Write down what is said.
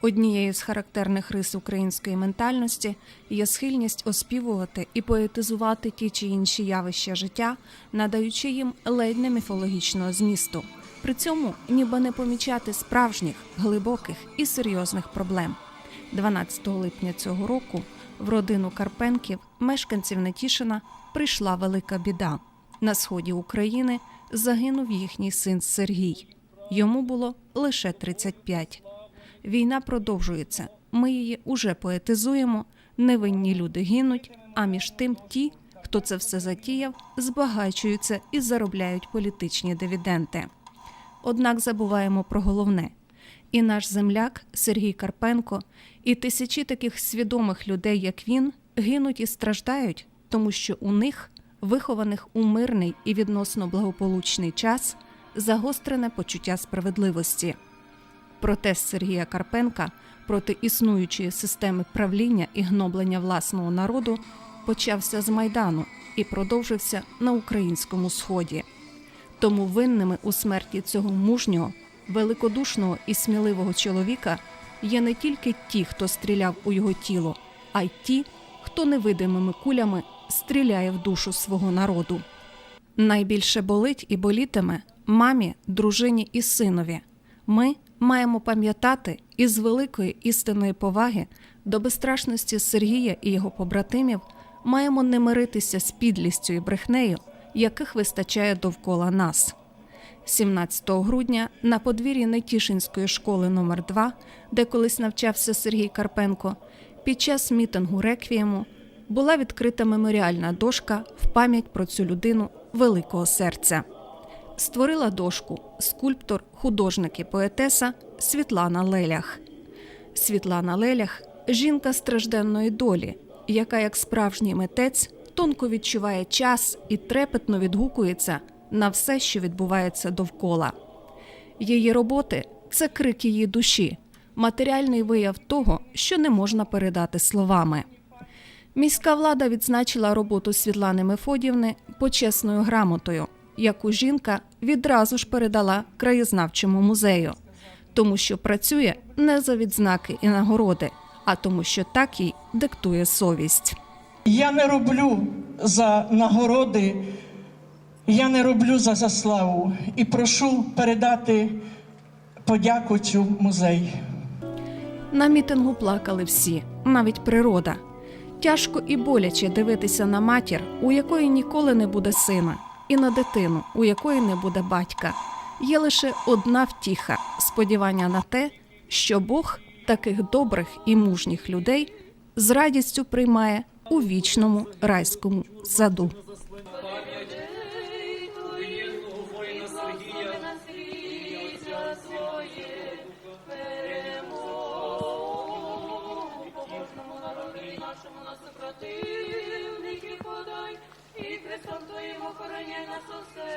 Однією з характерних рис української ментальності є схильність оспівувати і поетизувати ті чи інші явища життя, надаючи їм ледь не міфологічного змісту. При цьому ніби не помічати справжніх, глибоких і серйозних проблем. 12 липня цього року в родину Карпенків, мешканців Нетішина, прийшла велика біда. На сході України загинув їхній син Сергій. Йому було лише 35. Війна продовжується. Ми її уже поетизуємо. Невинні люди гинуть. А між тим, ті, хто це все затіяв, збагачуються і заробляють політичні дивіденти. Однак забуваємо про головне. І наш земляк Сергій Карпенко, і тисячі таких свідомих людей, як він, гинуть і страждають, тому що у них, вихованих у мирний і відносно благополучний час, загострене почуття справедливості. Протест Сергія Карпенка проти існуючої системи правління і гноблення власного народу почався з майдану і продовжився на українському сході. Тому винними у смерті цього мужнього, великодушного і сміливого чоловіка є не тільки ті, хто стріляв у його тіло, а й ті, хто невидимими кулями стріляє в душу свого народу. Найбільше болить і болітиме мамі, дружині і синові. Ми маємо пам'ятати із великої істинної поваги до безстрашності Сергія і його побратимів маємо не миритися з підлістю і брехнею, яких вистачає довкола нас. 17 грудня на подвір'ї Нетішинської школи номер 2 де колись навчався Сергій Карпенко, під час мітингу реквієму була відкрита меморіальна дошка в пам'ять про цю людину великого серця. Створила дошку скульптор, художник і поетеса Світлана Лелях. Світлана Лелях жінка стражденної долі, яка, як справжній митець, тонко відчуває час і трепетно відгукується на все, що відбувається довкола. Її роботи це крик її душі, матеріальний вияв того, що не можна передати словами. Міська влада відзначила роботу Світлани Мефодівни почесною грамотою, яку жінка відразу ж передала краєзнавчому музею, тому що працює не за відзнаки і нагороди, а тому, що так їй диктує совість. Я не роблю за нагороди, я не роблю за заславу і прошу передати подяку цю музей. На мітингу плакали всі, навіть природа. Тяжко і боляче дивитися на матір, у якої ніколи не буде сина, і на дитину, у якої не буде батька. Є лише одна втіха сподівання на те, що Бог таких добрих і мужніх людей з радістю приймає у вічному райському саду. нашому подай, і Христом Твоїм охороняй нас оселю